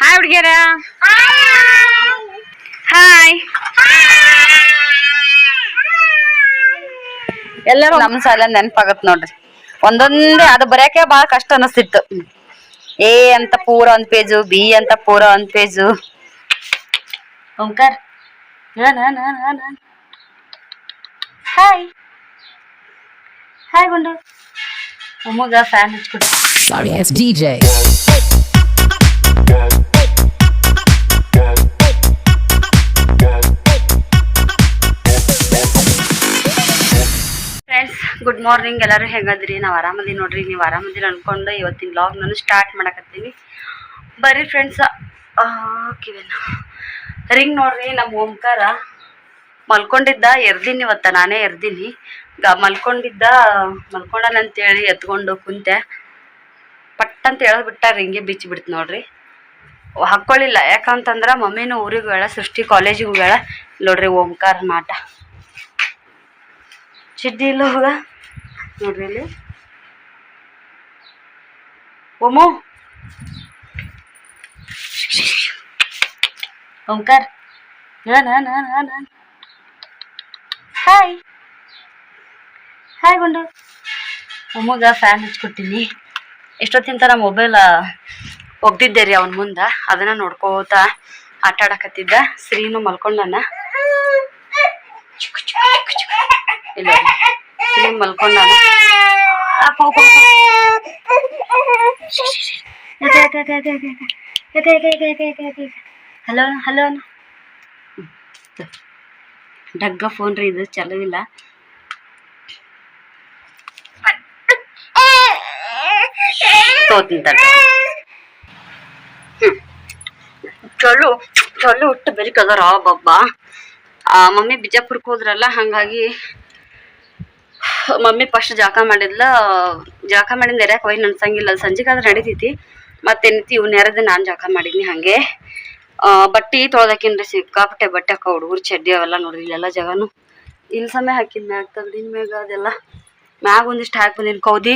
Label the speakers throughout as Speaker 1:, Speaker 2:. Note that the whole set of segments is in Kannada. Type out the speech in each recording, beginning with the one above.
Speaker 1: ಹಾಯ್ ಹುಡುಗಿಯರ. ಹಾಯ್ ಎಲ್ಲರೂ ನಮ್ ಸಾಲ ನೆನಪಾಗತ್ ನೋಡ್ರಿ. ಒಂದೊಂದೇ ಅದು ಬರೆಯಕ್ಕೆ ಬಹಳ ಕಷ್ಟ ಅನಿಸ್ತಿತ್ತು. ಎ ಅಂತ ಪೂರ ಒಂದ್ ಪೇಜು ಬಿ ಅಂತ ಪೂರ ಒಂದ್ ಪೇಜು. ಓಂಕಾರ್. ಹಾಯ್ ಹಾಯ್ ಗುಂಡು. ಒಮ್ಮಗ ಫ್ಯಾನ್ ಹಚ್ಕೊಡಿ.
Speaker 2: Sorry
Speaker 1: ಗುಡ್ ಮಾರ್ನಿಂಗ್ ಎಲ್ಲರೂ ಹೆಂಗದ್ರಿ? ನಾವು ಆರಾಮದಿ ನೋಡ್ರಿ. ನೀವು ಆರಾಮದಿರಿ ಅನ್ಕೊಂಡು ಇವತ್ತಿನ ಬ್ಲಾಗ್ ನಾನು ಸ್ಟಾರ್ಟ್ ಮಾಡಕತ್ತೀನಿ. ಬರ್ರಿ ಫ್ರೆಂಡ್ಸ್ ಕಿವಿನ. ರಿಂಗ್ ನೋಡ್ರಿ ನಮ್ಮ ಓಂಕಾರ ಮಲ್ಕೊಂಡಿದ್ದ, ಎರ್ದೀನಿ ಇವತ್ತ. ನಾನೇ ಎರ್ದೀನಿ. ಗ, ಮಲ್ಕೊಂಡಿದ್ದ, ಮಲ್ಕೊಂಡನ ಅಂತೇಳಿ ಎತ್ಕೊಂಡು ಕುಂತೆ. ಪಟ್ ಅಂತ ಹೇಳ್ಬಿಟ್ಟ ರಿಂಗೆ ಬಿಚ್ಚಿ ಬಿಡ್ತು ನೋಡ್ರಿ. ಹಾಕ್ಕೊಳ್ಳಿಲ್ಲ ಯಾಕಂತಂದ್ರೆ ಮಮ್ಮಿನೂ ಊರಿಗೆ ಹೋಗ್ಯಾಳ ಸೃಷ್ಟಿ ಕಾಲೇಜಿಗೆ ಹೋಗ್ಯಾಳ ನೋಡ್ರಿ ಓಂಕಾರ ಮಾಟ. ಚಿಡ್ಡಿ ಇಲ್ಲ ಹೋಗ. ನೋಡ್ರಿ ಇಲ್ಲಿ. ಓಮೋ. ಓಂಕಾರ್. ಹಾಯ್. ಹಾಯ್ ಗುಂಡು. ಒಮ್ಮಗ ಫ್ಯಾನ್ ಹಚ್ಕೊಟ್ಟಿನಿ. ಎಷ್ಟೊತ್ತಿನ ನಮ್ಮ ಮೊಬೈಲ್ ಒಗ್ದಿದ್ದೆ ರೀ ಅವನ ಮುಂದೆ. ಅದನ್ನ ನೋಡ್ಕೋತ ಆಟ ಆಡಕತ್ತಿದ್ದ ಶ್ರೀನು ಮಲ್ಕೊಂಡನ. ಇಲ್ಲ. ಮಲ್ಕೊಂಡನ ಹಲೋ ಹಲೋ ಡಗ್ಗ ಫೋನ್ ರೀ ಇದು ಚಲೋ ಇಲ್ಲ. ಹ್ಮ್. ಚಲೋ ಚಲೋ ಒಟ್ಟು ಬೆರಿಕದಾರ ಬಾಬ್ಬಾ ಮಮ್ಮಿ ಬಿಜಾಪುರಕ್ಕೆ ಹೋದ್ರಲ್ಲ ಹಂಗಾಗಿ ಮಮ್ಮಿ ಫಸ್ಟ್ ಜಾಕ ಮಾಡಿದ್ಲ, ಜಾಕ ಮಾಡಿದ ನೆರ್ಯಾಕ ಒಯ್ ನನ್ಸಂಗಿಲ್ಲ ಸಂಜೆಗಾದ್ರೆ ನಡೀತೈತಿ. ಮತ್ತೇನೈತಿ ಇವ್ನ ಯಾರದ ನಾನು ಜಾಕ ಮಾಡಿದ್ನಿ ಹಂಗೆ. ಬಟ್ಟೆ ತೊಳ್ದಾಕಿನ್ರಿ ಸಿಕ್ಕಾಪಟ್ಟೆ ಬಟ್ಟೆ ಹಾಕ ಹುಡುಗರು ಚಡ್ಡಿ ಅವೆಲ್ಲ ನೋಡ್ರಿ, ಇಲ್ಲೆಲ್ಲ ಜಾಗನು. ಇಲ್ಲಿ ಸಮಯ ಹಾಕಿದ್ ಮ್ಯಾಗ ತಗಡಿನ ಮ್ಯಾಗ ಅದೆಲ್ಲ. ಮ್ಯಾಗ ಒಂದಿಷ್ಟು ಹಾಕಿ ಬಂದೀನಿ, ಕೌದಿ,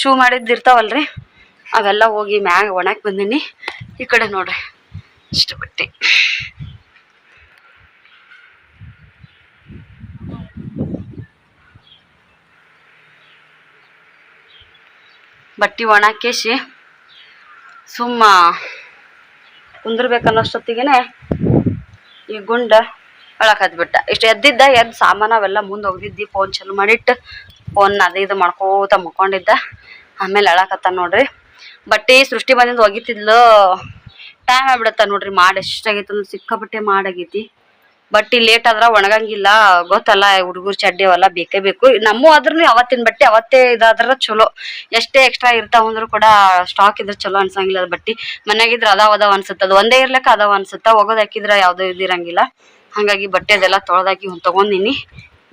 Speaker 1: ಶೂ ಮಾಡಿದ್ದು ಇರ್ತಾವಲ್ರಿ ಅವೆಲ್ಲ ಹೋಗಿ ಮ್ಯಾಗ ಒಣಕ್ ಬಂದೀನಿ. ಈ ಕಡೆ ನೋಡ್ರಿ, ಇಷ್ಟು ಬಟ್ಟೆ. ಬಟ್ಟೆ ಒಣಕೇಶಿ ಸುಮ್ಮ ಕುಂದಿರ್ಬೇಕನ್ನೋಷ್ಟೊತ್ತಿಗೆ ಈ ಗುಂಡ ಒಳಗೆ ಹತ್ಬಿಟ್ಟ ಇಷ್ಟು ಎದ್ದಿದ್ದ, ಎದ್ದು ಸಾಮಾನು ಅವೆಲ್ಲ ಮುಂದೆ ಹೋಗಿದ್ದಿ ಫೋನ್ ಚಾಲು ಮಾಡಿಟ್ಟು ಫೋನ್ ಅದು ಇದು ಮಾಡ್ಕೋತ ಮುಕ್ಕೊಂಡಿದ್ದ. ಆಮೇಲೆ ಅಳಕತ್ತ ನೋಡ್ರಿ. ಬಟ್ಟೆ ಸೃಷ್ಟಿ ಬಂದಿಂದ ಒಗಿತಿದ್ಲು. ಟೈಮ್ ಆಗ್ಬಿಡತ್ತ ನೋಡ್ರಿ, ಮಾಡಿ ಎಷ್ಟಾಗೈತೆ ಅಂದ್ರೆ ಸಿಕ್ಕಾಪಟ್ಟೆ ಮಾಡಾಗೈತಿ ಬಟ್ಟೆ ಲೇಟ್ ಆದ್ರ ಒಣಗಂಗಿಲ್ಲ, ಗೊತ್ತಲ್ಲ, ಹುಡುಗರು ಚಡ್ಡಿ ಅವೆಲ್ಲ ಬೇಕೇ ಬೇಕು. ನಮ್ಮ ಆದ್ರೂ ಅವತ್ತಿನ ಬಟ್ಟೆ ಅವತ್ತೇ ಇದಾದ್ರ ಚಲೋ. ಎಷ್ಟೇ ಎಕ್ಸ್ಟ್ರಾ ಇರ್ತಾವ ಅಂದ್ರೂ ಕೂಡ ಸ್ಟಾಕ್ ಇದ್ರೆ ಚಲೋ ಅನ್ಸಂಗಿಲ್ಲ ಅದು ಬಟ್ಟಿ. ಮನ್ಯಾಗಿದ್ರೆ ಅದಾವ ಅದಾವ ಅನ್ಸುತ್ತೆ. ಅದು ಒಂದೇ ಇರ್ಲಕ್ಕ ಅದಾವ ಅನ್ಸುತ್ತ. ಒಗದ್ ಹಾಕಿದ್ರ ಯಾವ್ದು ಇದಿರಂಗಿಲ್ಲ ಹಂಗಾಗಿ ಬಟ್ಟೆ ಅದೆಲ್ಲ ತೊಳ್ದಾಕಿ ತಗೊಂಡಿನಿ.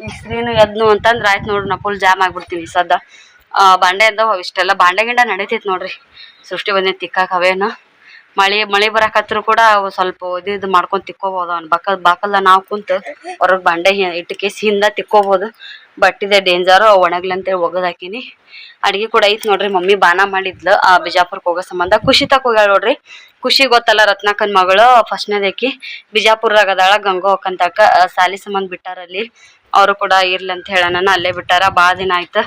Speaker 1: ಈ ಸ್ತ್ರೀನು ಎದ್ನು ಅಂತಂದ್ರೆ ಆಯ್ತು ನೋಡ್ರಿ, ನಾ ಫುಲ್ ಜಾಮ್ ಆಗ್ಬಿಡ್ತೀನಿ ಸದ್ದ. ಬಾಂಡೆ ಅದಾವ ಇಷ್ಟೆಲ್ಲ, ಬಾಂಡೆ ಗಿಂಡ ನಡೀತೈತಿ ನೋಡ್ರಿ. ಸೃಷ್ಟಿ ಬಂದೈತಿ ತಿಕ್ಕಾಕ ಅವೇನು. ಮಳೆ ಮಳೆ ಬರಾಕತ್ರು ಕೂಡ ಅವು ಸ್ವಲ್ಪ ಇದು ಇದು ಮಾಡ್ಕೊಂಡ್ ತಿಕ್ಕೋಬಹುದು ಅವ್ನ ಬಕಲ್ ಬಾಕಲ್ದ ನಾವು ಕುಂತ ಹೊರಗ್ ಬಂಡೆ ಇಟ್ಟು ಕೇಸಿ ಹಿಂದ ತಿಕ್ಕೋಬಹುದು ಬಟ್ಟಿದೆ ಡೇಂಜರ್ ಒಣಗ್ಲಿ ಅಂತೇಳಿ ಒಗದ್ ಹಾಕಿನಿ. ಅಡಿಗೆ ಕೂಡ ಐತ್ ನೋಡ್ರಿ, ಮಮ್ಮಿ ಬಾನ ಮಾಡಿದ್ಲು, ಆ ಬಿಜಾಪುರಕ್ಕೆ ಹೋಗೋ ಸಂಬಂಧ. ಖುಷಿ ತಕ ಹೋಗ್ಯಾಳ ನೋಡ್ರಿ. ಖುಷಿ ಗೊತ್ತಲ್ಲ ರತ್ನಾಕನ್ ಮಗಳು ಫಸ್ಟ್ನೇದಕ್ಕಿ ಬಿಜಾಪುರದಾಗ ಅದಾಳ, ಗಂಗೋ ಗಂಗೋಕಂತಕ ಸಾಲಿ ಸಂಬಂಧ ಬಿಟ್ಟಾರಲ್ಲಿ ಅವರು ಕೂಡ ಇರ್ಲಿ ಅಂತ ಹೇಳನ ಅಲ್ಲೇ ಬಿಟ್ಟಾರ ಭಾಳ ದಿನ ಆಯ್ತು.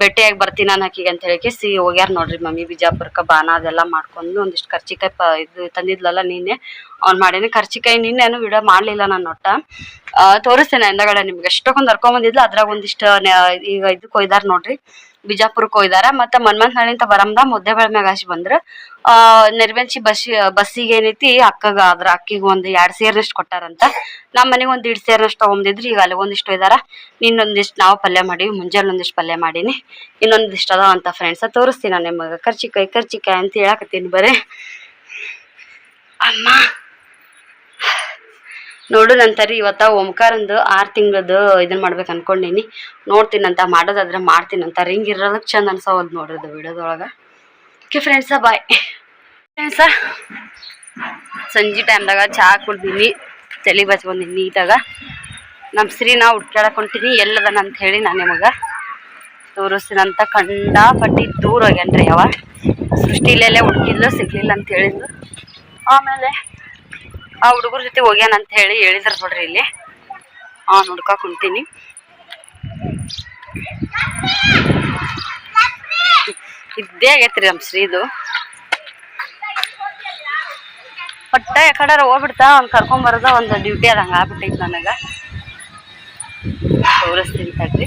Speaker 1: ಭೇಟಿಯಾಗಿ ಬರ್ತೀನಿ ನಾನು ಆಕಿಗೆ ಅಂತ ಹೇಳಿ ಸಿ ಹೋಗ್ಯಾರ ನೋಡ್ರಿ ಮಮ್ಮಿ ಬಿಜಾಪುರಕ್ಕೆ ಬಾನ ಅದೆಲ್ಲ ಮಾಡ್ಕೊಂಡು ಒಂದಿಷ್ಟು ಕರ್ಚಿಕಾಯಿ ಪ ಇದು ತಂದಿದ್ಲಲ್ಲ ನಿನ್ನೆ ಅವ್ನು ಮಾಡೀನಿ. ಕರ್ಚಿಕಾಯಿ ನಿನ್ನೆನು ವಿಡಿಯೋ ಮಾಡಲಿಲ್ಲ ನಾನು ಆ, ತೋರಿಸ್ತೇನೆ ಎಂದಗಡೆ ನಿಮ್ಗೆ. ಎಷ್ಟೊಂದು ಹರ್ಕೊಂಬಂದಿದ್ಲು ಅದ್ರಾಗ ಒಂದಿಷ್ಟು ಈಗ ಇದಕ್ಕೆ ಒಯ್ದಾರ ನೋಡ್ರಿ. ಬಿಜಾಪುರಕ್ಕೆ ಒಯ್ದಾರ ಮತ್ತು ಮನ್ಮಂತ್ನಾಳಿಂತ ಬರಮ್ದ ಮುದ್ದೆ ಮ್ಯಾಗ ಆಶಿ ಬಂದ್ರ. ಆ ನೆರ್ವೆಂಚಿ ಬಸ್ಸಿ ಬಸ್ಸಿಗೆ ಏನೈತಿ, ಅಕ್ಕಗ ಅದ್ರ ಅಕ್ಕಿಗೆ ಒಂದ್ ಎರಡ್ ಸೇರ್ನಷ್ಟು ಕೊಟ್ಟಾರಂತ. ನಮ್ಮ ಮನೆಗೆ ಒಂದ್ ಇಡ್ ಸೇರ್ನಷ್ಟು ತಗೊಂಡಿದ್ರಿ ಈಗ ಅಲ್ಲಿ ಒಂದಿಷ್ಟು ಒಯ್ದಾರ ಇನ್ನೊಂದಿಷ್ಟು ನಾವು ಪಲ್ಯ ಮಾಡಿವಿ ಮುಂಜಾನೆ ಒಂದಿಷ್ಟು ಪಲ್ಯ ಮಾಡೀನಿ. ಇನ್ನೊಂದಿಷ್ಟು ಅದಾವ ಅಂತ ಫ್ರೆಂಡ್ಸ್ ತೋರಿಸ್ತೀನಿ ನಾನು ನಿಮಗೆ. ಕರ್ಚಿಕಾಯಿ ಕರ್ಚಿಕಾಯಿ ಅಂತ ಹೇಳಕತ್ತೀನಿ ಬರೇ. ಅಮ್ಮ! ನೋಡು ನಂತರ ಇವತ್ತ ಓಂಕಾರಂದು ಆರು ತಿಂಗಳದ್ದು ಇದನ್ನ ಮಾಡ್ಬೇಕು ಅನ್ಕೊಂಡೀನಿ. ನೋಡ್ತೀನಂತ ಮಾಡೋದಾದ್ರೆ ಮಾಡ್ತೀನಂತ. ರಿಂಗ್ ಇರೋದಕ್ಕೆ ಚಂದ ಅನ್ಸವಲ್ದು ನೋಡ್ರಿ ವಿಡಿಯೋದೊಳಗೆ. ಓಕೆ ಫ್ರೆಂಡ್ಸ ಬಾಯ್ ಫ್ರೆಂಡ್ಸ ಸಂಜೆ ಟೈಮ್ದಾಗ ಚಹಾ ಕುಡ್ದೀನಿ. ತಲೆ ಬಚ್ಕೊಂಡಿನಿ ನೀಟಾಗ. ನಮ್ಮ ಸ್ತ್ರೀ ನಾ ಹುಡ್ಕ್ಯಾಡಕ್ ಹೊಂಟೀನಿ. ಎಲ್ಲದನ ಅಂತ ಹೇಳಿ ನಾನು ನಿಮಗೆ ತೋರಿಸ್ತೀನಂತ. ಕಂಡಾಪಟ್ಟಿ ದೂರ ಹೋಗ್ಯಾನ್ರಿ ಯಾವ ಸೃಷ್ಟಿಲೆಲ್ಲೇ ಹುಡುಕಿದ್ಲು, ಸಿಗ್ಲಿಲ್ಲ ಅಂತ ಹೇಳಿದ್ಲು. ಆಮೇಲೆ ಆ ಹುಡುಗರ ಜೊತೆ ಹೋಗ್ಯಾನ ಅಂತ ಹೇಳಿ ಹೇಳಿದ್ರ ನೋಡ್ರಿ ಇಲ್ಲಿ. ಆ, ನೋಡ್ಕಾ ಕುಂತೀನಿ. ಇದ್ದೇ ಆಗೈತ್ರಿ ನಮ್ ಶ್ರೀದು. ಒಟ್ಟ ಯಾಕಡಾರ ಹೋಗ್ಬಿಡ್ತಾ ಒಂದ್ ಕರ್ಕೊಂಡ್ ಬರೋದ ಒಂದು ಡ್ಯೂಟಿ ಅದಂಗ ಆಗ್ಬಿಟ್ಟೈತಿ ನನಗ. ತೋರಿಸ್ತೀನಿ ತಡ್ರಿ.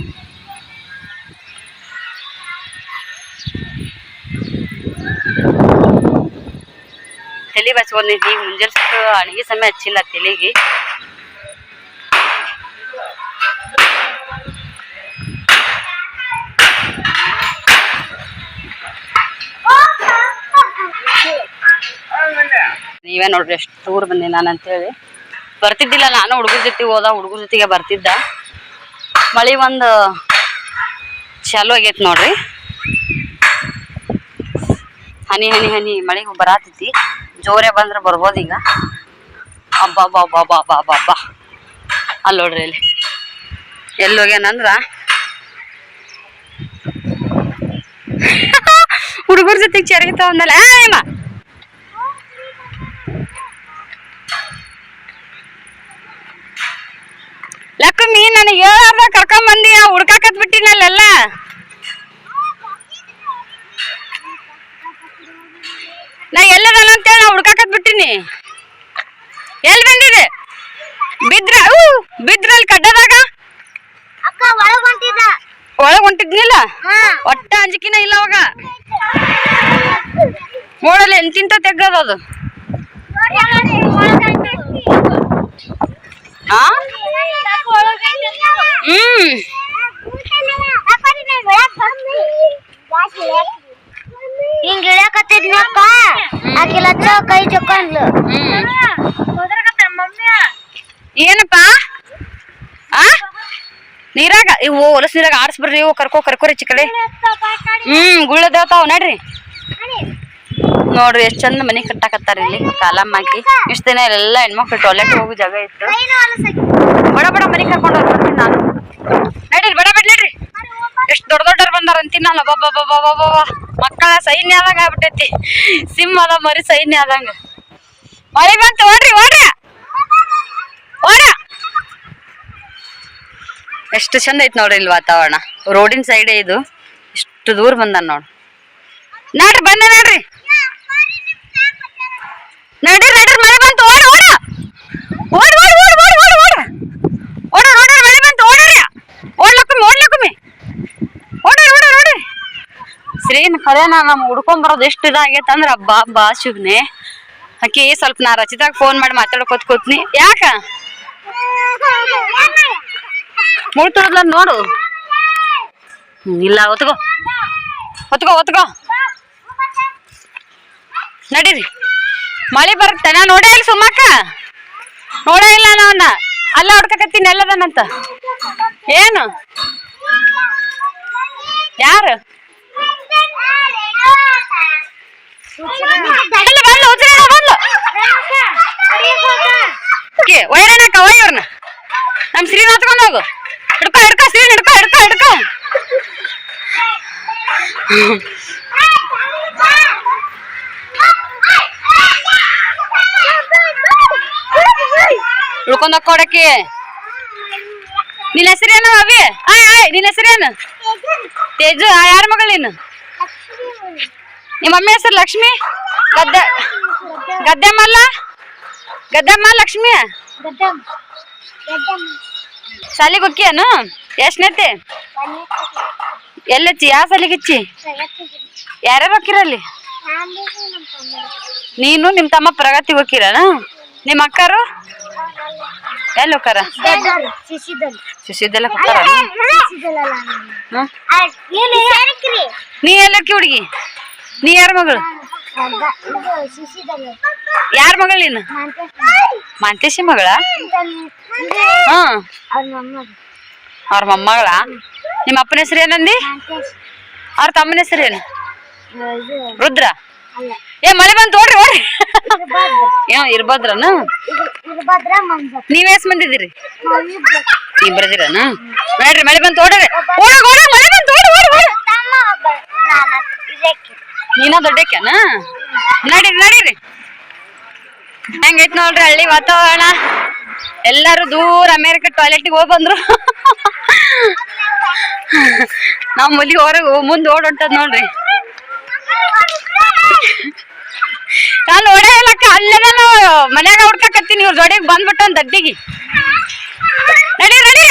Speaker 1: ತಲೆ ಬಚ್ಕೊಂಡಿದ್ದಿ ಮುಂಜಾನೆ ಅಡಿಗೆ ಸಮಯ ಹಚ್ಚಿಲ್ಲ ತಲೆಗೆ. ನೀವೇ ನೋಡ್ರಿ ಎಷ್ಟು ದೂರ ಬಂದೆ ನಾನು ಅಂತೇಳಿ ಬರ್ತಿದ್ದಿಲ್ಲ, ನಾನು ಹುಡುಗರ ಜೊತೆ ಹೋದ, ಹುಡುಗರ ಜೊತೆಗೆ ಬರ್ತಿದ್ದ. ಮಳಿ ಒಂದು ಚಾಲು ಆಗೈತೆ ನೋಡ್ರಿ. ಹನಿ ಹನಿ ಹನಿ ಮಳೆ ಬರಾತೈತಿ. ಜೋರೇ ಬಂದ್ರೆ ಬರ್ಬೋದು ಈಗ. ಅಬ್ಬಾ ಬಾ ಬಾ ಬಾ ಬಾ ಬಾ ಅಲ್ಲಿ ನೋಡ್ರಿ ಇಲ್ಲಿ. ಎಲ್ಲಿ ಹೋಗ್ಯಾನಂದ್ರ ಹುಡುಗರ ಜೊತೆಗೆ ಚರಿತಾವ ಅಂದಲ್ಲ. ಆ ಏಮ್ಮ ಲಕ್ಷ್ಮಿ, ನನಗೆ ಹೇಳಾರ್ದ ಕರ್ಕೊಂಡ್ ಬಂದಿ ನಾ ಹುಡ್ಕಾಕತ್ ಬಿಟ್ಟಿನಲ್ಲೆಲ್ಲ ನಾ ಎಲ್ಲದಲ್ಲ ಅಂತೇಳಿ ನಾ ಹುಡ್ಕಾಕತ್ ಬಿಟ್ಟಿನಿ. ಎಲ್ಲಿ ಬಂದಿದೆ? ಬಿದ್ರ ಊ, ಬಿದ್ರ ಅಲ್ಲಿ ಕಡ್ಡದಾಗ
Speaker 2: ಒಳಗ್
Speaker 1: ಹೊಂಟಿದ್ನಿಲ್ಲ?
Speaker 2: ಹಾ.
Speaker 1: ಒಟ್ಟ ಅಂಜಿಕಿನ ಇಲ್ಲ ಅವಾಗ. ನೋಡಲ್ಲ ಎಂತಿಂತ ತೆಗ್ಗದ ಅದು? ಹ್ಮ್.
Speaker 2: ಹಿಂಗ್ ಇಳಕತ್ತಿದ್ನಕ್ಕ ಆಕಿ ಲಚ್ಚ ಕೈ ಚೊಕ್ಕೊಂಡ್ಲು.
Speaker 1: ಹ್ಮ್ ಏನಪ್ಪ? ಆ? ನೀರಾಗ ಇವು ಹೊಲಸ್ ನೀರಾಗ ಆಡ್ಸ್ಬಿಡ್ರಿ ಇವು ಕರ್ಕೋ ಕರ್ಕೋರಿ ಚಿಕ್ಕಡೆ ಹ್ಮ್ ಗುಳ್ಳದೇವತಾವ್ ನಡ್ರಿ. ನೋಡ್ರಿ ಎಷ್ಟ್ ಚಂದ ಮನೆ ಕಟ್ಟಾಕತ್ತಾರ ಇಲ್ಲಿ ಕಾಲಮ್ ಹಾಕಿ ಇಷ್ಟ ದಿನ ಎಲ್ಲ ಹೆಣ್ಮಕ್ಳು ಟಾಯ್ಲೆಟ್ ಹೋಗೋ ಜಾಗ ಇತ್ತು. ಬಡ ಬಡ ಮನಿ ಕರ್ಕೊಂಡು ಹೋಗ್ತೀನಿ ನಾನು. ನಡೀರಿ ಬಡ. ಎಷ್ಟ್ ದೊಡ್ಡ ದೊಡ್ಡವ್ರು ಬಂದಾರ ಅಂತೀನಲ್ಲ ಬಾಬಾ ಮಕ್ಕಳ ಸೈನ್ಯ ಆದಂಗ ಆಗ್ಬಿಟ್ಟೈತಿ. ಸಿಂಹದ ಮರಿ ಸೈನ್ಯ ಆದಂಗ. ಮಳಿ ಬಂತು ಓಡ್ರಿ ಓಡ್ರಿ ಓಡ ಎಷ್ಟು ಚಂದ ಐತ್ ನೋಡ್ರಿ ಇಲ್ಲಿ ವಾತಾವರಣ. ರೋಡಿನ ಸೈಡೇ ಇದು. ಇಷ್ಟು ದೂರ ಬಂದಾನ ನೋಡ್. ನಡ್ರಿ ಬಂದ ನಡ್ರಿ. ನಡ್ರಿ ನಡ್ರಿ, ಮಳೆ ಬಂತು. ಓಡ ಓಡ. ಓಡ ಓಡ ಓಡ ಓಡ ಓಡ ಓಡ. ಓಡ ಮಳೆ ಬಂತು. ಓಡ್ರಿ ಓಡ್ಲಕ್ಕಮ್ಮಿ ಓಡ್ಲಕ್ಕಮ್ಮಿ. ಶ್ರೀನ್ ಖರೇನ ನಮ್ ಹುಡ್ಕೊಂಡ್ ಬರೋದು ಎಷ್ಟು ಇದಾಗೈತೆ ಅಂದ್ರ ಹಬ್ಬ ಹಬ್ಬ ಶಿವ್ನೆ. ಅಕ್ಕಿ ಸ್ವಲ್ಪ ನಾ ರಚಿತಾಗ ಫೋನ್ ಮಾಡಿ ಮಾತಾಡ್ಕೊತ ಕೂತ್ನಿ. ಯಾಕ? ಮುಳ್ತುಳದ್ಲ ನೋಡು. ಇಲ್ಲ, ಒತ್ಕೋ. ಒತ್ಕೋ ಒತ್ಕೋ. ನಡೀರಿ. ಮಳೆ ಬರುತ್ತೆ? ನಾ ನೋಡೇ ಇಲ್ಲ ಸುಮ್ಮಕ್ಕ ನೋಡೇ ಇಲ್ಲ ನಾವನ್ನ ಅಲ್ಲ ಹುಡ್ಕಕತ್ತೀನಿ ಎಲ್ಲದನಂತ ಏನು? ಯಾರು? ಬಂದ್ಲು ಬಂದ್ಲು ಉಜ್ರೇನ ಬಂದ್ಲು ಓಕೆ ಒಯ್ಯರಣಕ್ಕ ಒಯ್ ಇವ್ರನ್ನ ನಮ್ ಶ್ರೀನ ಹತ್ಕೊಂಡ್ ಹೋಗು. ಹಿಡ್ಕೊ ಹಿಡ್ಕೊ ಶ್ರೀ ಹಿಡ್ಕೊ ಹಿಡ್ಕೊ, ಹಿಡ್ಕ. ಉಳ್ಕೊಂಡ್ ಕೊಡಕ್ಕೆ. ನಿನ್ನ ಹೆಸರೇನು ಅವಿ ಆಯ್ ಆಯ್, ನಿನ್ನ ಹೆಸರೇನು? ತೇಜು ಯಾರ ಮಗಳು ನೀನು? ನಿಮ್ಮ ಮಮ್ಮಿ ಹೆಸರು ಲಕ್ಷ್ಮಿ? ಗದ್ದೆ ಗದ್ದೆಮ್ಮಲ್ಲ ಗದ್ದೆಮ್ಮ ಲಕ್ಷ್ಮಿ? ಶಾಲಿಗೆ ಹೋಗ್ಯಾನು ಎಷ್ಟನೇತಿ ಎಲ್ಲಚ್ಚಿ ಯಾವ ಸಾಲಿಗೆ ಹಚ್ಚಿ ಯಾರ್ಯಾರು ಹೋಗಿರಲ್ಲಿ ನೀನು ನಿಮ್ಮ ತಮ್ಮ ಪ್ರಗತಿ ಹೋಗಿರನ ನಿಮ್ಮ ಅಕ್ಕರು? ಎಲ್ಲಿ ಹೋಗಾರ ಸುಸಿದ್ದೆಲ್ಲ ಹೋಗ್ತಾರ ನೀ ಎಲ್ಲಕ್ಕಿ ಹುಡುಗಿ? ನೀ ಯಾರ ಮಗಳು? ಯಾರ ಮಗಳು ನೀನು? ಮಾಂತೇಶಿ ಮಗಳ? ಅವ್ರ ಮೊಮ್ಮಗಳ? ನಿಮ್ಮ ಅಪ್ಪನ ಹೆಸರು ಏನಂದಿ? ಅವ್ರ ತಮ್ಮನ ಹೆಸರು ಏನು? ರುದ್ರ? ಏ ಮಳೆ ಬಂತು ತೋಡ್ರಿ ಓಡ್ರಿ ಏ ಇರ್ಬದ್ರನ ನೀವ್ ಎಷ್ಟ್ ಬಂದಿದ್ದೀರಿ ಇಬ್ರದಿರನ? ನೋಡ್ರಿ, ಮಳೆ ಬಂತು ಓಡ್ರಿ ಓಡ ಓಡ ಮಳೆ ಬಂತು ಓಡ ಓಡ ನೀನ ದೊಡ್ಡಕ್ಯಾನ ನಡೀರಿ ನಡೀರಿ ಹೆಂಗೈತ್ ನೋಡ್ರಿ ಹಳ್ಳಿ ವಾತಾವರಣ. ಎಲ್ಲಾರು ದೂರ ಅಮೇರಿಕ ಟಾಯ್ಲೆಟ್ಗೆ ಹೋಗಿ ಬಂದ್ರು. ನಾವ್ ಮುಲಿ ಹೊರಗೆ ಮುಂದೆ ಓಡ್ ಹೊಂಟದ್ ನೋಡ್ರಿ. ನಾನು ಓಡೇ ಇಲ್ಲಕ್ಕ ಅಲ್ಲೇ ನಾವು ಮನ್ಯಾಗ ಹುಡ್ಕಾಕತ್ತೀನಿ ಇವ್ರ ಜೋಡಿಗೆ ಬಂದ್ಬಿಟ್ಟು ಒಂದು ದಡ್ಡಿಗೆ. ನಡಿ ನಡಿ.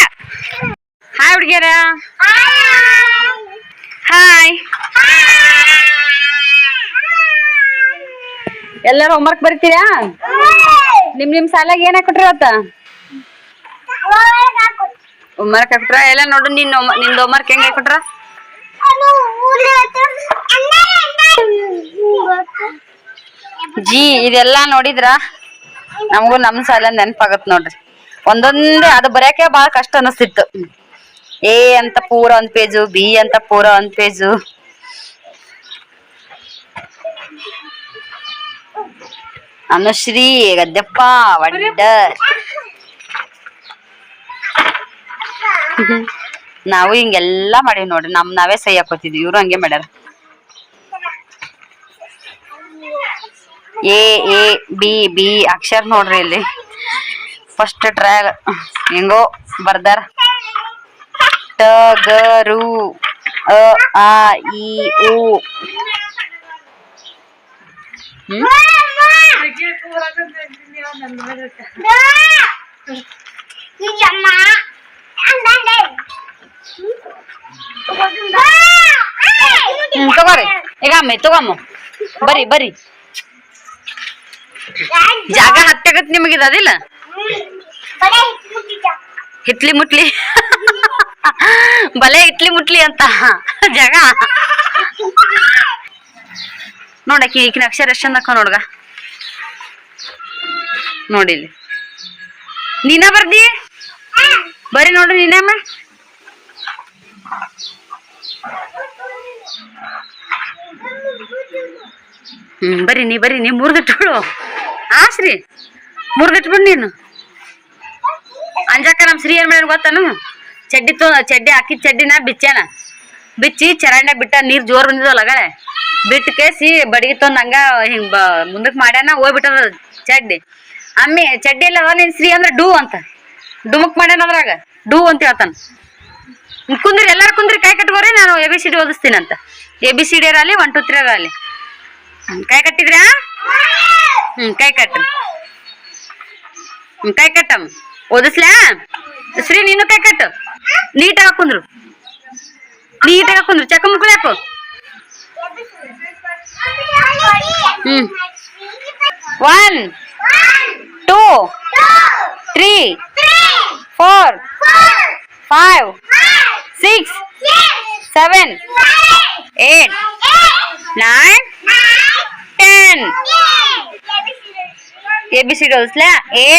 Speaker 1: ಹಾಯ್ ಹುಡ್ಗಿಯರ. ಹಾಯ್ ಎಲ್ಲಾರು ಹೋಮ್ವರ್ಕ್ ಬರ್ತೀರಾ ನಿಮ್ ನಿಮ್ ಸಾಲಾಗ ಏನ್ ಹಾಕೊಟ್ರಿ ಇವತ್ತ? ಹೋಮ್ವರ್ಕ್ ಹಾಕೊಟ್ರ ಎಲ್ಲ ನೋಡು, ನಿನ್ ನಿಮ್ದು ಹೋಮ್ವರ್ಕ್ ಹೆಂಗ್ ಹಾಕೊಟ್ರ ಜಿ, ಇದೆಲ್ಲಾ ನೋಡಿದ್ರ? ನಮಗೂ ನಮ್ ಸಾಲ ನೆನಪಾಗತ್ ನೋಡ್ರಿ. ಒಂದೊಂದೇ, ಅದು ಬರೆಯಕ್ಕೆ ಬಹಳ ಕಷ್ಟ ಅನಿಸ್ತಿತ್ತು. ಎ ಅಂತ ಪೂರ ಒಂದ್ ಪೇಜು ಬಿ ಅಂತ ಪೂರ ಒಂದ್ ಪೇಜು ಅನುಶ್ರೀ ಗದ್ದೆಪ್ಪ, ವಂಡರ್. ನಾವು ಹಿಂಗೆಲ್ಲಾ ಮಾಡೀವಿ ನೋಡ್ರಿ, ನಮ್ ನಾವೇ ಸಹಿ ಹಾಕೋತಿದ್ವಿ, ಇವ್ರು ಹಂಗೆ ಮಾಡ್ಯಾರ. ಎ ಎ, ಬಿ ಬಿ, ಅಕ್ಷರ ನೋಡ್ರಿ ಇಲ್ಲಿ. ಫಸ್ಟ್ ಟ್ರ್ಯಾಗ್ ಹೆಂಗೋ ಬರ್ದಾರ. ಟ, ಗ, ರು, ಅ, ಆ, ಇ, ಉ. ತಗೋರಿ. ಈಗ ಅಮ್ಮ ತಗೊಮ್ಮ. ಬರ್ರಿ ಬರ್ರಿ ಜಾಗ ಹತ್ತಾಗತ್ ನಿಮಗಿದ ಅದಿಲ್ಲ? ಹಿತ್ಲಿ ಮುಟ್ಲಿ? ಬಲೆ ಇಟ್ಲಿ ಮುಟ್ಲಿ ಅಂತ. ಜಾಗ? ನೋಡಕಿ ಈಕಿನ ಅಕ್ಷರ ಎಷ್ಟು ಚಂದಕ್ಕ ನೋಡ್ಗ. ನೋಡಿಲ್ಲಿ ನೀನ ಬರ್ದಿ? ಬರೀ ನೋಡ್ರಿ ನೀನಮ್ಮ. ಹ್ಮ್ ಬರ್ರಿ ನೀ ಬರ್ರಿ ನೀ ಮೂರ್ಗಟ್ಬಿಡು. ಆಸ್ರಿ ಮೂರ್ಗಟ್ಬಿಡು ನೀನು. ಅಂಜಾಕ ನಮ್ಮ ಶ್ರೀ ಏನ್ ಮಾಡ್ಯಾನ ಗೊತ್ತಾನು? ಚಡ್ಡಿ ತೋ, ಚಡ್ಡಿ ಹಾಕಿದ ಚಡ್ಡಿನ ಬಿಚ್ಚಾನ. ಬಿಚ್ಚಿ ಚರಂಡ ಬಿಟ್ಟ ನೀರು ಜೋರು ಬಂದಿದ್ವಲ್ಲ ಅಗಳೆ ಬಿಟ್ಟು ಕೇಸಿ ಬಡಗಿ ತೊಂದ್ ಹಂಗ ಹಿಂಗ್ ಬ ಮುಂದಕ್ ಮಾಡ್ಯಾನ ಹೋಗ್ಬಿಟ್ಟದ ಚಡ್ಡಿ. ಅಮ್ಮಿ, ಚಡ್ಡಿ ಎಲ್ಲ ನಿನ್ ಶ್ರೀ ಅಂದ್ರೆ ಡೂ ಅಂತ. ಡುಮಕ್ ಮಾಡ್ಯಾನ ಅದ್ರಾಗ. ಡೂ ಅಂತ ಹೇಳ್ತಾನ. ಕುಂದ್ರಿ, ಎಲ್ಲಾರು ಕುಂದ್ರಿ, ಕೈ ಕಟ್ಕೋರಿ ನಾನು ಎ, ಬಿ, ಸಿ, ಡಿ ಓದಿಸ್ತೀನಿ ಅಂತ. ಎ, ಬಿ, ಸಿ, ಡಿ ಅಲ್ಲಿ ಒನ್, ಟು, ತ್ರೀ ಅಲ್ಲಿ ಕೈ ಕಟ್ಟಿದ್ರ? ಹ್ಮ್, ಕೈ ಕಟ್ಟ ಹ್ಮ್, ಕೈ ಕಟ್ಟಮ್ಮ ಓದಿಸ್ಲಾ? ಶ್ರೀ ನೀನು ಕೈ ಕಟ್ಟು ನೀಟಾಗಿ ಕುಂದ್ರು. ನೀಟಾಗಿ ಕುಂದ್ರು. ಚಕ್ಕ ಮುಕ್ಳು ಯಾಕೋ ಹ್ಮ್ one two three four five six seven eight nine ten A B C D ಓದಿಸ್ಲಾ A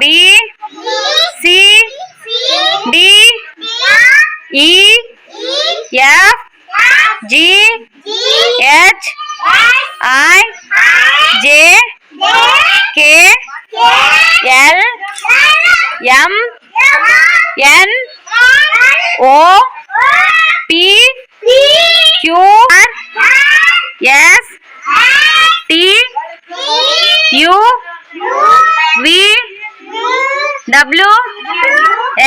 Speaker 1: B C D E F G H I J K L M N O P Q R S T U V W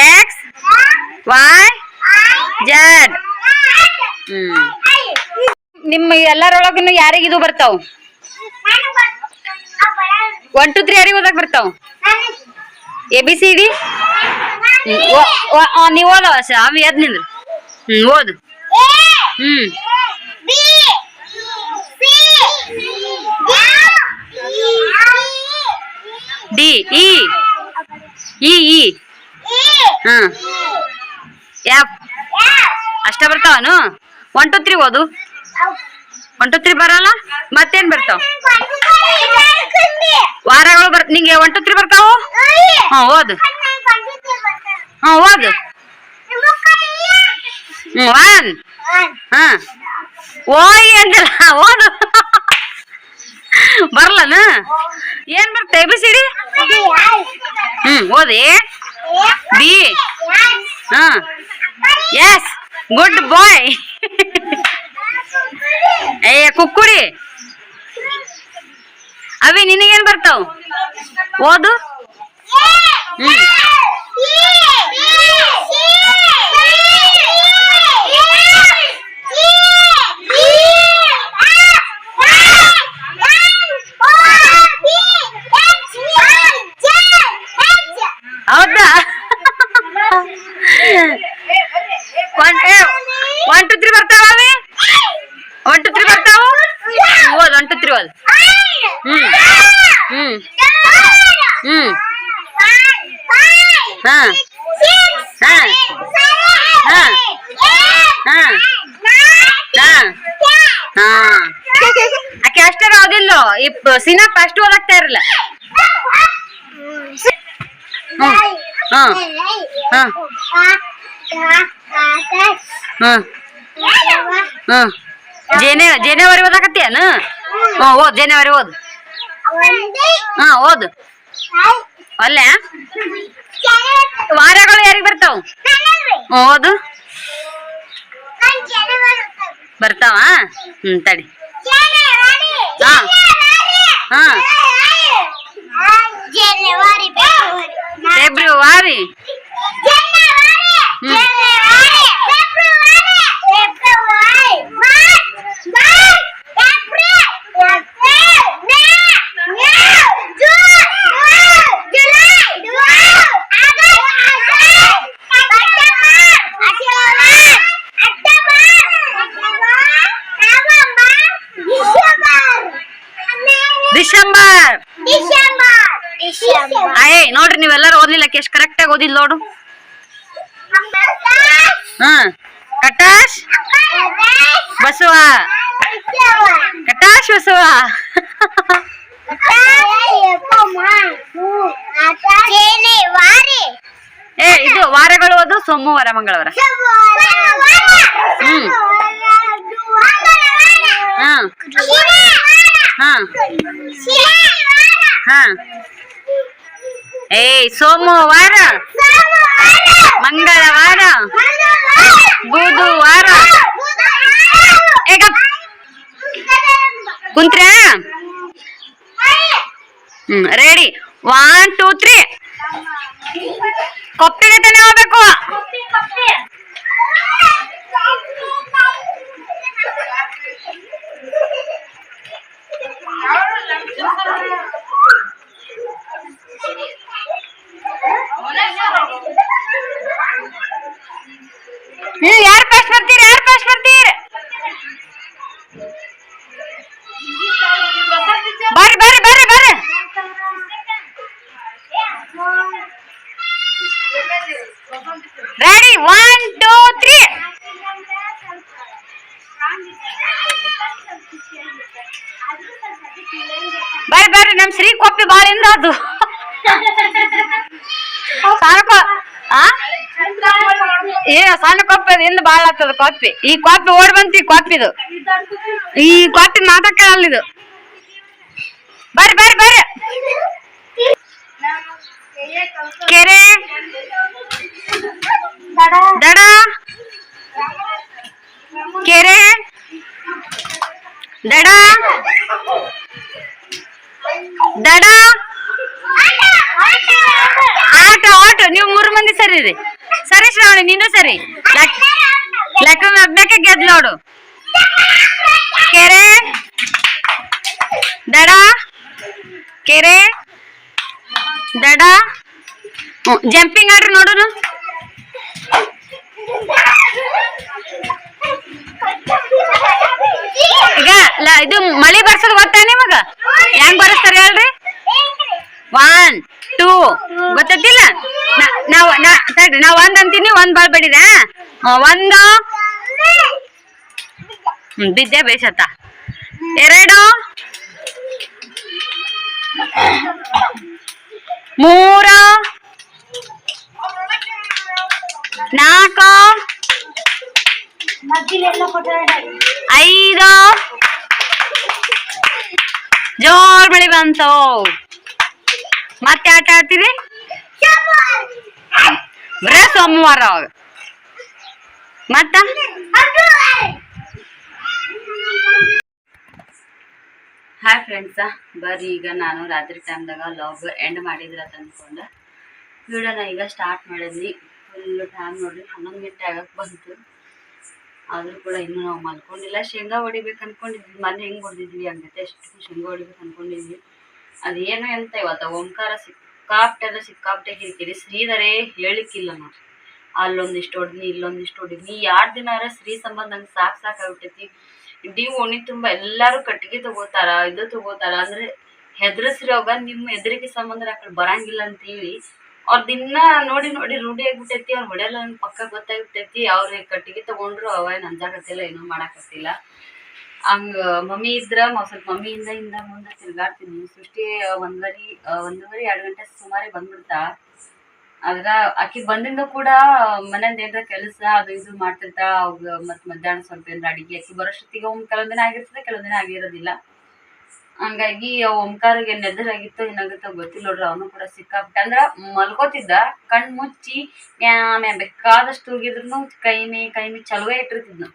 Speaker 1: X Y Z hmm ನಿಮ್ಮ ಎಲ್ಲರೊಳಗನು ಯಾರಿಗೆ ಇದು ಬರ್ತಾವ? ಒನ್ ಟು ತ್ರೀ ಯಾರಿಗೆ ಓದಕ್ ಬರ್ತಾವ? ಎ ಬಿ ಸಿ ಡಿ ನೀವು ಓದವ ಅವಿ ಎದ್ ನಿಂದ್ರು. ಹ್ಮ್, ಓದು. ಹ್ಮ್. D, E E E. ಹ್ಮ್ ಎಫ್ ಅಷ್ಟ ಬರ್ತಾವನು? ಒನ್ ಟು ತ್ರೀ ಓದು. ಒನ್ ಟು ತ್ರೀ ಬರಲ್ಲ? ಮತ್ತೇನ್ ಬರ್ತಾವ? ವಾರಗಳು ಬರ್, ನಿಂಗೆ ಒನ್ ಟು ತ್ರೀ ಬರ್ತಾವು? ಹಾ, ಓದು. ಹಾ, ಓದು. ಒನ್ ಹಾ. ಓಯ್ ಅಂದಿಲ್ಲ ಓದು. ಬರ್ಲನ? ಏನ್ ಬರ್ತ, ಎ, ಬಿ, ಸಿ, ಡಿ? ಹ್ಮ್, ಓದಿ. ಬಿ. ಹಾ. ಎಸ್. Good boy. ಏ ಕುಕ್ಕುರಿ
Speaker 2: ಅವಿ ನಿನಗೇನ್ ಬರ್ತಾವ್ ಓದು ಹ್ಮ್ ಹೌದಾ ಒನ್ ಒನ್ ಟು ತ್ರೀ ಬರ್ತಾವ ಅವಿ ಒನ್ ಟು ತ್ರೀ ಬರ್ತಾವ ಓದ್ ಒನ್ ಟು ತ್ರೀ ಓದ್ ಹ್ಮ್ ಹ್ಮ್ ಹ್ಮ್ ಹಾ ಹಾ ಹಾ ಹಾ ಹಾ ಹಾ ಆಕೆ ಅಷ್ಟೇ ಓದಿಲ್ಲ ಈ ಸಿನಾ ಫಸ್ಟ್ ಓದಾಗ್ತಾ ಇರಲ್ಲ ಹ್ಮ್ ಹಾ ಹಾ ಹಾ ಹಾ ಜೇನೆ ಜೇನೆವರಿ ಓದಾಕತ್ತೀಯನ ಹ್ಞೂ, ಓದ್, ಜನವರಿ ಓದ್. ಹಾ ಓದು. ಅಲ್ಲ ವಾರಗಳು ಯಾರಿಗೆ ಬರ್ತಾವ? ಓದು. ಬರ್ತಾವ? ಹ್ಮ್, ತಡಿ. ಹಾ ಹಾ ಫೆಬ್ರವರಿ. ಡಿಸೆಂಬರ್
Speaker 1: ಡಿಸೆಂಬರ್ ಡಿಸೆಂಬರ್
Speaker 2: ಅಯ್ಯ ನೋಡ್ರಿ ನೀವೆಲ್ಲರೂ ಓದ್ಲಿಲ್ಲ ಎಷ್ಟು ಕರೆಕ್ಟ್ ಆಗಿ ಓದಿಲ್ಲ ನೋಡು ಹಾ ಕಟಾಶ್ ಬಸವ. ಕಟಾಶ್ ಬಸವ. ಏ, ಇದು ವಾರಗಳು ಅದು ಸೋಮವಾರ, ಮಂಗಳವಾರ. ಹ್ಮ್. ಹಾ. ಹಾ. ಹಾ. ಏಯ್ ಸೋಮವಾರ. ಮಂಗಳವಾರ. ಬುಧವಾರ ಈಗ ಕುಂತ್ರೆ ಹ್ಮ್ ರೆಡಿ ಒನ್ ಟೂ ತ್ರೀ ಕೊಪ್ಪಿಗೆ ತಾನೇ ಹೋಗ್ಬೇಕು? ಹ್ಮ್, ಯಾರು ಫಸ್ಟ್ ಬರ್ತೀರಿ? ಯಾರು ಫಸ್ಟ್ ಬರ್ತೀರಿ? ಬರ್ರಿ ಬರ್ರಿ ಬರ್ರಿ ಬರ್ರಿ. ರೆಡಿ ಒನ್ ಟೂ ತ್ರೀ ಬರ್ರಿ ಬರ್ರಿ ನಮ್ ಶ್ರೀ ಕೊಪ್ಪಿ ಬಾಳಿಂದ ಅದು ಸಾಕು ಆ ಏ ಸಣ್ಣ ಕೊಪ್ಪಿ ಅದು ಹಿಂದ್ ಬಾಳ ಆಗ್ತದ ಕಾಪಿ ಈ ಕಾಪಿ ಓಡ್ ಬಂತು ಈ ಕಾಪಿದು ಈ ಕಾಪಿ ನಾಟಕ ಅಲ್ಲಿದು ಬರ್ರಿ ಬರ್ರಿ ಬರ್ರಿ. ಕೆರೆ. ದಡ. ಕೆರೆ. ದಡ. ದಡ. ಆಟ ಆಟೋ. ನೀವು ಮೂರು ಮಂದಿ ಸರಿ ರೀ ಸರಿ ಶ್ರಾವಣಿ ನೀನು ಸರಿ. ಲೆಕ್ಕ ಮಗ್ನಕ್ಕೆ ಗೆದ್ ನೋಡು. ಕೆರೆ. ದಡ. ಕೆರೆ, ದಡ ಜಂಪಿಂಗ್ ಆಡ್ರಿ ನೋಡೋಣ ಈಗ ಇದು ಮಳೆ ಬರ್ಸೋದು ಗೊತ್ತಾ ನಿಮಗ? ಹೆಂಗ್ ಬರ್ಸ್ತಾರ ಹೇಳ್ರಿ? ಒನ್ ಟೂ ಗೊತ್ತಿಲ್ಲ ನಾವು ತಡ್ರಿ, ನಾವ್ ಒಂದ್ ಅಂತೀನಿ, ಒಂದ್ ಬಾಳ್ ಬಡಿದ ಒಂದು. ಬಿದ್ದೆ ಬೇಸತ್ತ ಎರಡು. ಮೂರು ನಾಲ್ಕು ಐದು. ಜೋರ್ ಮಳಿ ಬಂತು. ಮತ್ತೆ ಆಟ ಆಡ್ತೀರಿ ಬರೇ ಸೋಮವಾರ. ಮತ್ತ?
Speaker 1: ಹಾಯ್ ಫ್ರೆಂಡ್ಸ ಬರ್ರಿ, ಈಗ ನಾನು ರಾತ್ರಿ ಟೈಮ್ದಾಗ ಲಾಗ್ ಎಂಡ್ ಮಾಡಿದ್ರ ಅನ್ಕೊಂಡೆ. ವೀಡಿಯೋನ ಈಗ ಸ್ಟಾರ್ಟ್ ಮಾಡಿದ್ನಿ ಫುಲ್ ಟೈಮ್ ನೋಡ್ರಿ, ಹನ್ನೊಂದು ಗಂಟೆ ಆಗಕ್ಕೆ ಬಂತು. ಆದರೂ ಕೂಡ ಇನ್ನೂ ನಾವು ಮಲ್ಕೊಂಡಿಲ್ಲ. ಶೇಂಗಾ ಹೊಡಿಬೇಕು ಅಂದ್ಕೊಂಡಿದ್ವಿ ಮೊನ್ನೆ ಹೆಂಗೆ ಹೊಡೆದಿದ್ವಿ ಅಂತ ಎಷ್ಟು ಶೇಂಗಾ ಹೊಡಿಬೇಕು ಅಂದ್ಕೊಂಡಿದ್ವಿ ಅದೇನು ಎಂತ ಇವತ್ತು ಓಂಕಾರ ಸಿಕ್ಕಾಪ್ಟೆ ಅಂದ್ರೆ ಸಿಕ್ಕಾಪ್ಟೆ ಕಿರಿಕಿರಿ. ಶ್ರೀಧರೇ ಹೇಳಿಕ್ಕಿಲ್ಲ ನೋಡ್ರಿ. ಅಲ್ಲೊಂದಿಷ್ಟು ಹೊಡೆದ್ನಿ, ಇಲ್ಲೊಂದಿಷ್ಟು ಹೊಡಿದ್ನಿ. ಎರಡು ದಿನ ಆದ್ರೆ ಶ್ರೀ ಸಂಬಂಧ ನಂಗೆ ಸಾಕು ಸಾಕಾಗ್ಬಿಟ್ಟೈತಿ. ಇಡೀ ಓಣಿ ತುಂಬ ಎಲ್ಲರೂ ಕಟ್ಟಿಗೆ ತಗೋತಾರ, ಇದು ತಗೋತಾರ, ಅಂದ್ರೆ ಹೆದರ್ಸಿರೋಗ ನಿಮ್ಮ ಎದುರಿಗೆ ಸಂಬಂಧ ಆ ಬರಂಗಿಲ್ಲ ಅಂತೇಳಿ. ಅವ್ರ ದಿನ ನೋಡಿ ನೋಡಿ ರೂಢಿ ಆಗ್ಬಿಟ್ಟೈತಿ, ಅವ್ರ ಹೊಡೆಯಲ್ಲ ನನ್ ಪಕ್ಕ ಗೊತ್ತಾಗ್ಬಿಟ್ಟೈತಿ ಅವ್ರಿಗೆ ಕಟ್ಟಿಗೆ ತಗೊಂಡ್ರು, ಅವ ಏನ್ ಅಂಜಾಕತ್ತಿಲ್ಲ, ಏನೂ ಮಾಡಾಕತ್ತಿಲ್ಲ. ಹಂಗ ಮಮ್ಮಿ ಇದ್ರ ಸ್ವಲ್ಪ ಮಮ್ಮಿಯಿಂದ ಹಿಂದ ಮುಂದೆ ತಿರ್ಗಾಡ್ತೀನಿ. ಸೃಷ್ಟಿ ಒಂದ್ವರಿ, ಒಂದೂವರೆ, ಎರಡು ಗಂಟೆ ಸುಮಾರಿ ಬಂದ್ಬಿಡ್ತಾ. ಅದ್ರ ಆಕಿ ಬಂದಿಂದ ಕೂಡ ಮನೆಯಿಂದ ಏನ್ರ ಕೆಲಸ ಅದು ಇದು ಮಾಡ್ತಿರ್ತಾ ಅವ್ಗ ಮತ್ ಮಧ್ಯಾಹ್ನ ಸ್ವಲ್ಪ ಏನ್ರ ಅಡಿಗೆ, ಆಕಿ ಬರೋಷ್ಟೊತ್ತಿಗೆ ಒಮ್ಮೆ ಕೆಲವೊಂದಿನ ದಿನ ಆಗಿರ್ತದೆ ಕೆಲವೊಂದ್ ದಿನ ಆಗಿರೋದಿಲ್ಲ. ಹಂಗಾಗಿ ಓಂಕಾರಿಗೆ ನೆದರಾಗಿತ್ತೋ ಏನಾಗುತ್ತೋ ಗೊತ್ತಿಲ್ಲ ನೋಡ್ರಿ, ಅವನು ಕೂಡ ಸಿಕ್ಕಾಬಿಟ್ಟ ಅಂದ್ರ ಮಲ್ಕೋತಿದ್ದ ಕಣ್ ಮುಚ್ಚಿ ಮ್ಯಾ ಬೇಕಾದಷ್ಟು ಹೋಗಿದ್ರು ಕೈ ಮೇ ಕೈ ಮೇ ಚಲುವೆ ಇಟ್ಟಿರ್ತಿದ್ನು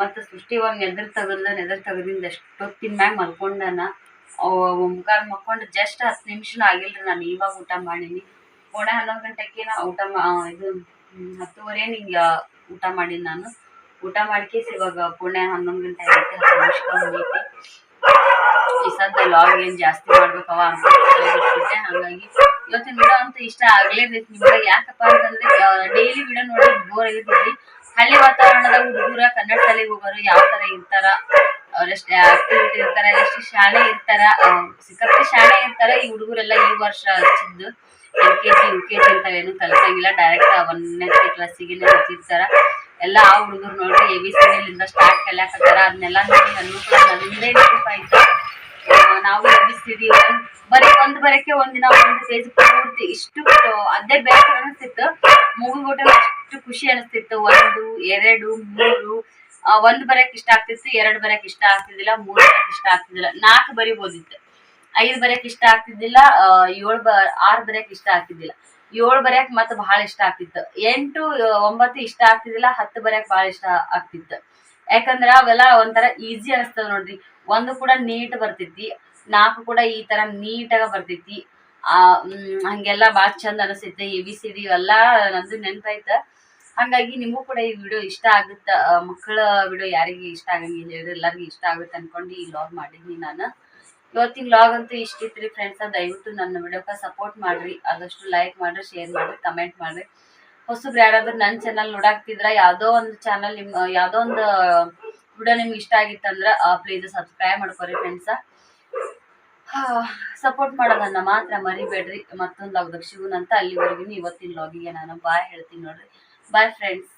Speaker 1: ಮತ್ತೆ ಸೃಷ್ಟಿ ಒಂದ್ ನೆದರ್ ತಗದ್ಲ ನೆದರ್ ತಗದಿಂದ ಎಷ್ಟೊತ್ತಿನ ಮ್ಯಾಗ ಮಲ್ಕೊಂಡನ. ಓಂಕಾರ ಮಲ್ಕೊಂಡ್ ಜಸ್ಟ್ ಹತ್ತು ನಿಮಿಷನೂ ಆಗಿಲ್ರಿ, ನಾನು ಇವಾಗ ಊಟ ಮಾಡೀನಿ. ಪೋಣೆ ಹನ್ನೊಂದು ಗಂಟೆಗೆ ನಾ ಊಟ ಇದು ಹತ್ತುವರೆ ನಿಂಗ ಊಟ ಮಾಡಿನಿ ನಾನು. ಊಟ ಮಾಡ್ಕೇಸಿ ಇವಾಗ ಪುಣೆ ಹನ್ನೊಂದು ಗಂಟೆ ಆಗೈತೆ ಹತ್ತು ಈ ಸದ್ದ ಲಾಗ್ ಏನ್ ಜಾಸ್ತಿ ಮಾಡ್ಬೇಕವ ಹಂಗಾಗಿ ಇವತ್ತಿನ ವಿಡಿಯೋ ಅಂತೂ ಇಷ್ಟ ಆಗ್ಲೇಬೇಕು ನಿಮ್ಗೆ. ಯಾಕಪ್ಪ ಅಂತಂದ್ರೆ ಡೈಲಿ ವಿಡಿಯೋ ನೋಡಿ ಬೋರ್ ಆಗಿರ್ತೈತಿ ಹಳ್ಳಿ ವಾತಾವರಣದಾಗ ಹುಡುಗರ, ಕನ್ನಡ ಶಾಲೆಗೆ ಹೋಗೋರು ಯಾವ ತರ ಇರ್ತಾರ? ಅವ್ರೆಷ್ಟು ಆಕ್ಟಿವಿಟಿ ಇರ್ತಾರ ಎಷ್ಟು ಶಾಲೆ ಇರ್ತಾರ? ಅಹ್ ಸಿಕ್ಕಾಪಟ್ಟೆ ಶಾಲೆ ಇರ್ತಾರ ಈ ಹುಡುಗರೆಲ್ಲ ಈ ವರ್ಷ ಹಚ್ಚಿದ್ದು. L K G U K G ಏನು ಕಲ್ಸಂಗಿಲ್ಲ ಡೈರೆಕ್ಟ್ ಒಂದನೇ ಕ್ಲಾಸಿಗೆ ಹಚ್ಚಿರ್ತಾರ ಎಲ್ಲ ಆ ಹುಡುಗರು ನೋಡಿ ಎ ಬಿ ಸಿ ಸ್ಟಾರ್ಟ್ ಕಲಿಯಾಕತ್ತಾರ. ಅದನ್ನೆಲ್ಲ ನೋಡಿ ನನ್ನೂ ನನ್ನಿಂದೇ ಆಯ್ತು. ನಾವು ಎ ಬಿ ಸಿ ಡಿ ಬರೀ ಒಂದು ಬರಕ್ಕೆ ಒಂದಿನ ಒಂದು ಪೇಜ್ ಪೂರ್ತಿ ಇಷ್ಟು, ಅದೇ ಬೇಕು ಅನಿಸ್ತಿತ್ತು. ಮುಗಿಬಿಟ್ಟು ಅಷ್ಟು ಖುಷಿ ಅನಿಸ್ತಿತ್ತು. ಒಂದು, ಎರಡು, ಮೂರು ಒಂದು ಒಂದ್ ಬರಕ್ ಇಷ್ಟ ಆಗ್ತಿತ್ತು, ಎರಡು ಬರಕ್ ಇಷ್ಟ ಆಗ್ತಿದ್ದಿಲ್ಲ, ಮೂರು ಬರಕ್ ಇಷ್ಟ ಆಗ್ತಿದ್ದಿಲ್ಲ. ನಾಲ್ಕು ಬರಿಬೋದಿತ್ತು ಐದ್ ಬರೆಯಕ್ ಇಷ್ಟ ಆಗ್ತಿದ್ದಿಲ್ಲ ಏಳ್ ಬ, ಆರ್ ಬರೆಯಕ್ ಇಷ್ಟ ಆಗ್ತಿದ್ದಿಲ್ಲ. ಏಳ್ ಬರೆಯಕ್ ಮತ್ತೆ ಬಹಳ ಇಷ್ಟ ಆಗ್ತಿತ್ತು. ಎಂಟು ಒಂಬತ್ತು ಇಷ್ಟ ಆಗ್ತಿದ್ದಿಲ್ಲ, ಹತ್ತು ಬರೆಯಕ್ ಬಹಳ ಇಷ್ಟ ಆಗ್ತಿತ್ತು. ಯಾಕಂದ್ರ ಅವೆಲ್ಲ ಒಂಥರ ಈಸಿ ಅನಿಸ್ತದ ನೋಡ್ರಿ. ಒಂದು ಕೂಡ ನೀಟ್ ಬರ್ತೈತಿ ನಾಲ್ಕು ಕೂಡ ಈ ತರ ನೀಟಾಗ ಬರ್ತೈತಿ ಆ ಹಂಗೆಲ್ಲ ಭಾಳ ಚಂದ ಅನಿಸ್ತೈತೆ ಎ ಬಿ ಸಿ ಡಿ ಎಲ್ಲ ನಂದು ನೆನಪೈತ ಹಂಗಾಗಿ ನಿಮಗೂ ಕೂಡ ಈ ವಿಡಿಯೋ ಇಷ್ಟ ಆಗುತ್ತ? ಮಕ್ಕಳ ವಿಡಿಯೋ ಯಾರಿಗೆ ಇಷ್ಟ ಆಗಂಗಿಲ್ಲ ಎಲ್ಲರಿಗೂ ಇಷ್ಟ ಆಗುತ್ತೆ ಅನ್ಕೊಂಡು ಈ ಲಾಗ್ ಮಾಡಿದ್ನಿ ನಾನು. ಇವತ್ತಿನ ಲಾಗ್ ಅಂತೂ ಇಷ್ಟಿತ್ರಿ ಫ್ರೆಂಡ್ಸ್ ದಯವಿಟ್ಟು ನನ್ನ ವಿಡಿಯೋಕ್ಕೆ ಸಪೋರ್ಟ್ ಮಾಡ್ರಿ. ಆದಷ್ಟು ಲೈಕ್ ಮಾಡ್ರಿ ಶೇರ್ ಮಾಡ್ರಿ ಕಮೆಂಟ್ ಮಾಡ್ರಿ. ಹೊಸಬ್ರು ಯಾರಾದ್ರೂ ನನ್ನ ಚಾನಲ್ ನೋಡಾಕ್ತಿದ್ರ, ಯಾವುದೋ ಒಂದು ಚಾನಲ್ ನಿಮ್ಮ ಯಾವುದೋ ಒಂದು ವಿಡಿಯೋ ನಿಮ್ಗೆ ಇಷ್ಟ ಆಗಿತ್ತಂದ್ರೆ ಪ್ಲೀಸ್ ಸಬ್ಸ್ಕ್ರೈಬ್ ಮಾಡ್ಕೊರಿ ಫ್ರೆಂಡ್ಸ ಸಪೋರ್ಟ್ ಮಾಡೋದನ್ನ ಮಾತ್ರ ಮರಿಬೇಡ್ರಿ. ಮತ್ತೊಂದು ಲಾಗ್ದಾಗ ಸಿಗುನಂತ ಅಲ್ಲಿವರೆಗೂ ಇವತ್ತಿನ ಲಾಗಿಗೆ ನಾನು ಬಾಯ್ ಹೇಳ್ತೀನಿ ನೋಡ್ರಿ. Bye friends